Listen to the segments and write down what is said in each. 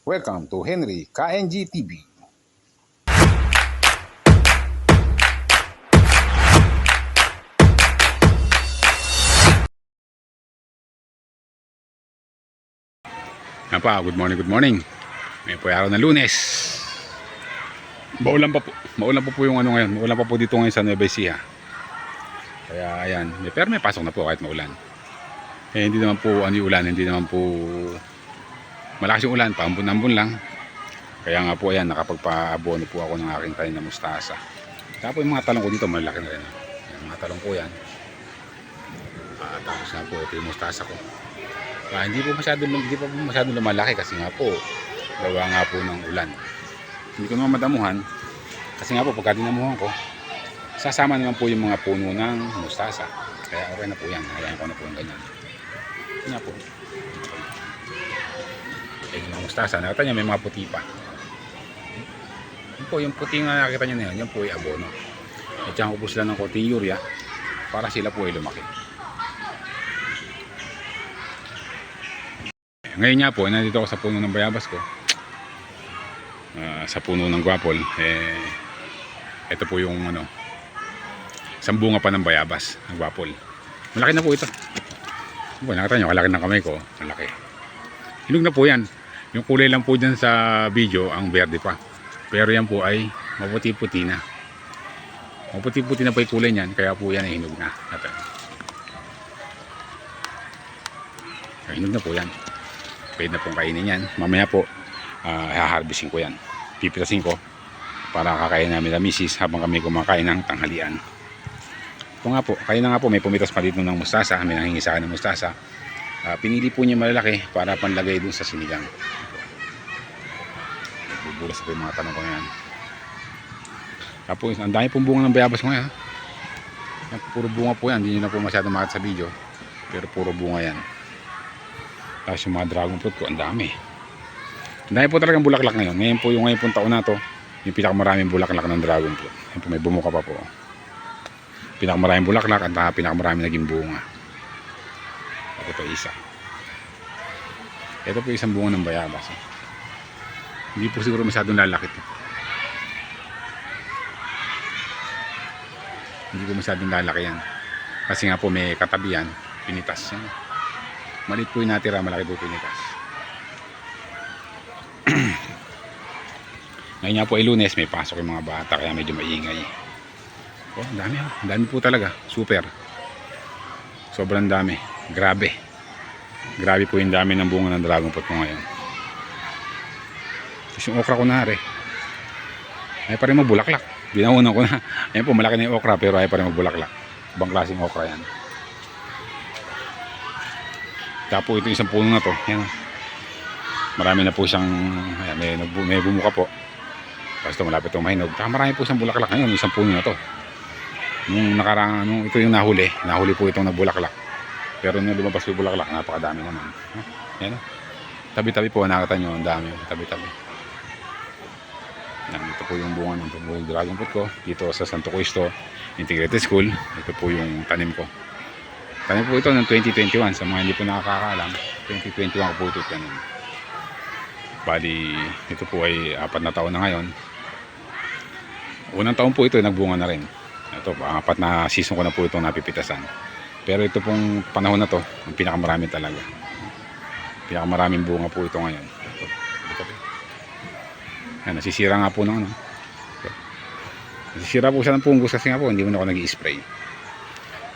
Welcome to Henry KNG TV. Yan good morning, good morning. May po araw na lunes. Maulan pa po. Maulan pa po yung ano ngayon. Maulan pa po dito ngayon sa Nueva Ecija. Kaya ayan, may, pero may pasok na po kahit maulan. Eh, hindi naman po ano yung ulan, hindi naman po malakas yung ulan, paambon-ambon lang. Kaya nga po ayan, nakapagpa-abono po ako ng aking tanim na mustasa. Tapos yung mga talong ko dito, malaki na rin. Yung mga talong ko yan. Ah, tapos nga po, ito yung mustasa ko. Ah, hindi po masyado hindi po masyado lumalaki kasi nga po gawa nga po ng ulan. Hindi ko naman madamuhan kasi nga po pagka dinamuhan ko sasama naman po yung mga puno ng mustasa. Kaya okay na po yan. Hayaan ko na po yung ganyan. Yan nga po. Mustasa, nakita niya may mga puti pa. Yun po, yung puti nga nakita niyo na yun, yan po ay abono. At saka po sila ng konting urea para sila po ay lumaki. Ngayon nga po, nandito ako sa puno ng bayabas ko. Ah, sa puno ng guapol. Eh, ito po yung ano, isang bunga pa ng bayabas, ng guapol. Malaki na po ito. Nakita nyo, kalaki ng kamay ko. Malaki. Hinog na po yan. Yung kulay lang po dyan sa video, ang berde pa. Pero yan po ay maputi-puti na. Maputi-puti na po yung kulay niyan, kaya po yan ay hinog na. Ito. Ay, hinog na po yan pwede na pong kainin yan mamaya po uh, haharbisin ko yan pipitasin ko para kakain namin na misis habang kami kumakain ng tanghalian ito nga po kayo na nga po may pumitas pa dito ng mustasa may nanghingi sa akin ng mustasa uh, pinili po niya malalaki para panlagay dun sa sinigang bubulas po mga tanong ko ngayon tapos ang dami pong bunga ng bayabas ngayon yan, puro bunga po yan hindi nyo na po masyado makita sa video pero puro bunga yan tapos yung mga dragon fruit ko, ang dami. Ang dami po talagang bulaklak ngayon. Ngayon po yung ngayon pong taon na to, yung pinakamaraming bulaklak ng dragon fruit. Yan po, may bumuka pa po. Pinakamaraming bulaklak at pinakamaraming naging bunga. Ito isa. Ito po isang bunga ng bayabas. eh. Hindi po siguro masyadong lalaki to. Hindi po masyadong lalaki yan. Kasi nga po may katabi yan, pinitas yan. Malit po yung natira, malaki po pinitas. Ngayon nga po ay lunes, may pasok yung mga bata, kaya medyo maingay. Oh, dami oh. Dami po talaga. Super. Sobrang dami. Grabe. Grabe po yung dami ng bunga ng dragon fruit ko ngayon. Tapos yung okra ko na rin. Ay pa rin magbulaklak. Binaunan ko na. Ayan po, malaki na yung okra pero ay pa rin magbulaklak. Ibang klaseng okra yan. Tapo ito isang puno na to. Yan. Marami na po siyang ayan, may, may bumuka po. Tapos ito malapit itong mahinog. Saka marami po siyang bulaklak ngayon. Isang puno na to. Nung nakaraan, nung ito yung nahuli. Nahuli po itong nagbulaklak. Pero nung lumabas yung bulaklak, napakadami naman. Huh? Yan. Tabi-tabi po, nakita nyo. Ang dami. Tabi-tabi. Yan, ito po yung bunga ng tumuloy dragon fruit ko. Dito sa Santo Cristo Integrated School. Ito po yung tanim ko. Tanim po ito ng 2021 sa mga hindi po nakakaalam. 2021 ko po ito tanim. Bali, ito po ay apat na taon na ngayon. Unang taon po ito, nagbunga na rin. Ito, apat na season ko na po itong napipitasan. Pero ito pong panahon na to, ang pinakamarami talaga. Pinakamaraming bunga po ito ngayon. Ito, ito, ito. Yan, nasisira nga po ng ano. Nasisira po siya ng punggos kasi nga po, hindi mo na ako nag-i-spray.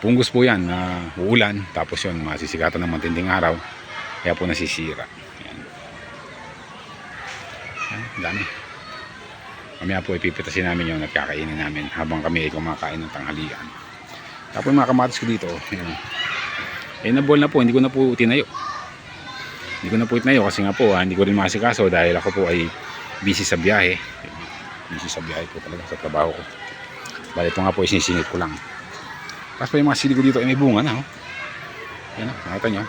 Punggos po yan na uulan, tapos yun, masisigatan ng matinding araw. Kaya po nasisira. Yan. Yan, ang dami. Mamaya po ipipitasin namin yung nagkakainin namin habang kami ay kumakain ng tanghalian. Tapos mga kamatis ko dito, yan. Eh nabol na po, hindi ko na po tinayo. Hindi ko na po itinayo kasi nga po, ah, hindi ko rin masikaso dahil ako po ay busy sa biyahe. Busy sa biyahe po talaga sa trabaho ko. Bali ito nga po isinisingit ko lang. Tapos po yung mga sili ko dito ay may bunga na. Oh. Yan o, nakita nyo.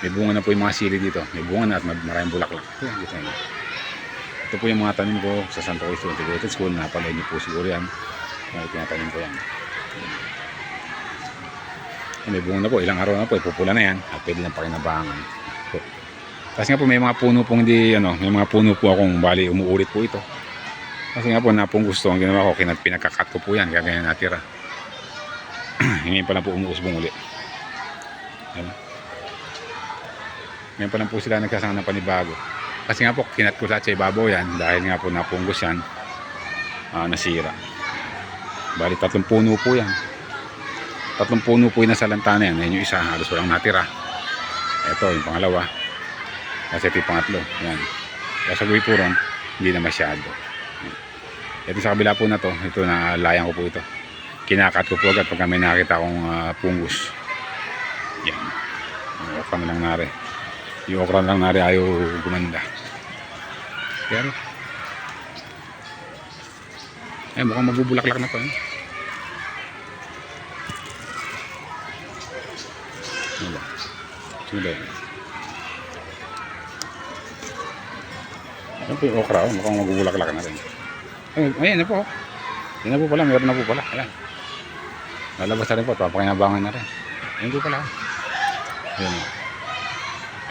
May bunga na po yung mga sili dito. May bunga na at mar- maraming bulaklak. Ito yan, dito. Ito po yung mga tanim ko sa Santo Cristo Integrated School. Napalay niyo po siguro yan. Mga tinatanim ko yan. Yan, May bunga na po. Ilang araw na po. Ipupula na yan. At pwede na pakinabangan. Ito. Kasi nga po may mga puno pong hindi, ano, may mga puno po akong bali umuulit po ito. Kasi nga po napong gusto, ang ginawa ko, kinat, pinagkakat ko po yan, kaya ganyan natira. Ngayon pa lang po umuusbong uli. Ayan. Ngayon pa lang po sila nagsasama ng panibago. Kasi nga po, kinat ko sa ibabaw yan, dahil nga po napunggos yan, ah, nasira. Bali, tatlong puno po yan. Tatlong puno po yung nasa lantana yan. Yan yung isa, halos walang natira. Ito, yung pangalawa. Kasi ito yung pangatlo. Yan. Kaya sa po hindi na masyado. Ito sa kabila po na to, ito na layang ko po ito. Kinakat ko po agad pagka may nakita akong ah, pungus. Yan. Yung okra lang nari. Yung okra lang nari ayaw gumanda. Pero, eh, mukhang magbubulaklak na to. Eh. Ano ba? Sino ba yan? Ano po yung okra? Oh? Mukhang magbubulaklak na rin. Ay, ayan na po. oh. Yan na po pala. Meron na po pala. Ayan. Lalabas na rin po. Papakinabangan na rin. Ayan po pala. oh. Ayan. oh.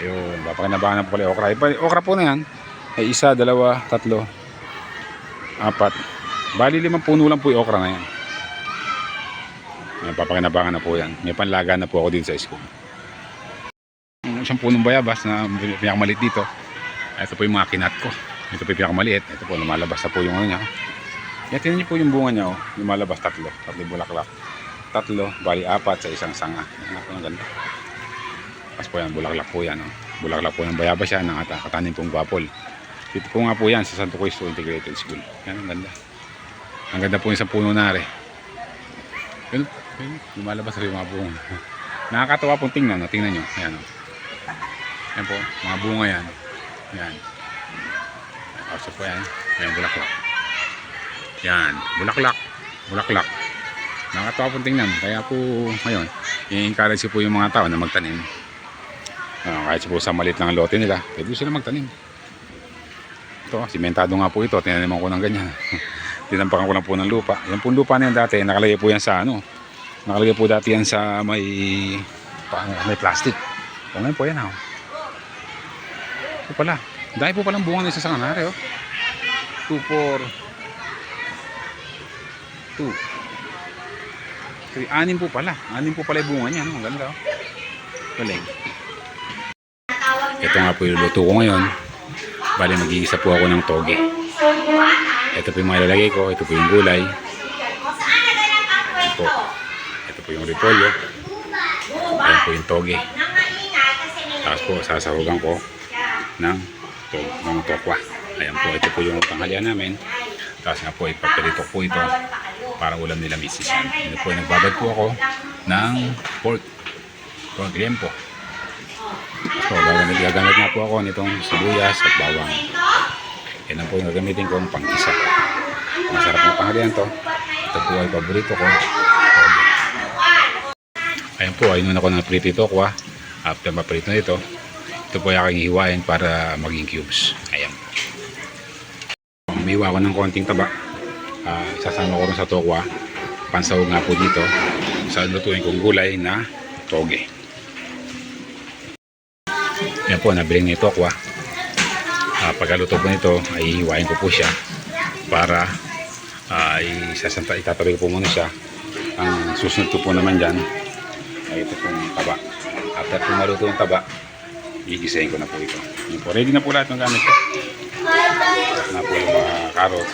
Ayun. Papakinabangan na po pala yung okra. Yung okra po na yan. Ay isa, dalawa, tatlo, apat. Bali limang puno lang po yung okra na yan. Ayan, papakinabangan na po yan. May panlaga na po ako din sa school. Isang punong bayabas na pinakamalit dito. Ito po yung mga kinat ko. Ito po yung pinakamaliit. Ito po, lumalabas na po yung ano niya. Yan, tingnan niyo po yung bunga niya. Oh. Lumalabas tatlo. Tatlo bulaklak. Tatlo, bali apat sa isang sanga. Yan po ang ganda. Tapos po yan, bulaklak po yan. Oh. Bulaklak po ng bayabas yan. Ng ata, katanin pong gwapol. Dito po nga po yan sa Santo Cristo Integrated School. Yan, ang ganda. Ang ganda po yung isang puno na rin. Yun, yun, lumalabas rin mga bunga. Nakakatawa pong tingnan. No? Tingnan nyo. Ayan, oh. Yan po, mga bunga yan. Yan. Kasi po yan. Yan, bulaklak. Yan, bulaklak. Bulaklak. Nakakatawa pong tingnan. Kaya po, ngayon, i-encourage po yung mga tao na magtanim. Ah, kahit po sa maliit lang ang lote nila, pwede sila magtanim. Ito, simentado nga po ito. Tinaniman ko ng ganyan. Tinampakan ko lang po ng lupa. Yan po lupa na yan dati. Nakalagay po yan sa ano. Nakalagay po dati yan sa may paano, may plastic. O ngayon po yan ha. Ito pala. Dahil po palang bunga na isa sa kanare oh. 2, 4 2 3, anim po pala. Anim po pala yung bunga niya. Ang ganda oh. Galing. Ito nga po yung luto ko ngayon. Bali mag-iisa po ako ng toge. Ito po yung mga ilalagay ko. Ito po yung gulay. Ito po. Ito po yung repolyo. Ayan po yung toge. Tapos po sasahugan ko ng, to, ng tokwa. Ayan po. Ito po yung tanghalian namin. Tapos nga po ipapirito po ito para ulam nila misis. Ito po nagbabad po ako ng pork. Pork lempo. So, gagamit, gagamit na po ako nitong sibuyas at bawang. Yan po yung gagamitin kong pangkisa. Masarap ng panghalian to. Ito po ay paborito ko. Ayan po, ayun ako ng prito ito ko After maprito na ito, ito po ay aking hiwain para maging cubes. Ayan. Umiwa ko ng konting taba. Ah, isasama ko rin sa tokwa. Pansahog nga po dito sa lutuin kong gulay na toge. Yan po, nabiling nito ako ah. Ah, pagkaluto po nito, ay hiwain ko po siya para ah, isasanta, itatabi ko po muna siya. Ang susunod ko po naman dyan ay ito pong taba. After po maluto yung taba, gigisahin ko na po ito. Yan po, ready na po lahat ng gamit ko. Na po yung mga carrots,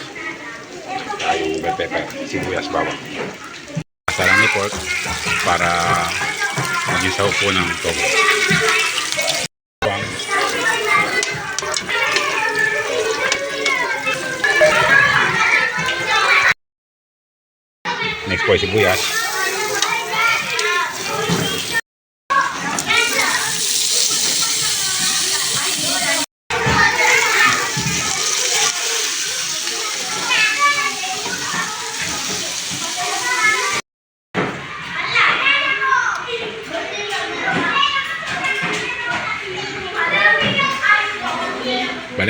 saka yung bell pepper, sibuyas, bawang. Masarang ni pork para maging sahog po ng togo. Next po ay sibuyas.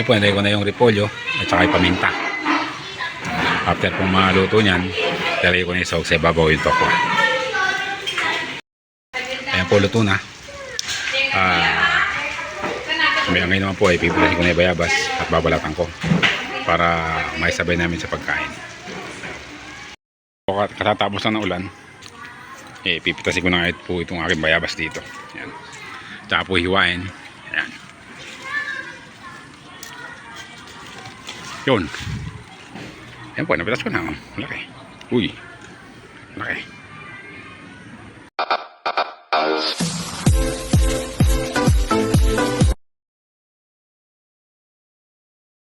Po, nilagay ko na yung repolyo at saka yung paminta. After pong maluto niyan, lalagay ko na yung sa ibabaw yung tokwa. Ayan po, luto na. Ah, May ngayon naman po ay pipilisin ko na yung bayabas at babalatan ko para maisabay namin sa pagkain. Katatapos lang ng ulan, eh, pipitasin ko na ngayon po itong aking bayabas dito. Yan. Tsaka po hiwain. Yan. Yun. Yan po, napitas ko na. Laki. Uy.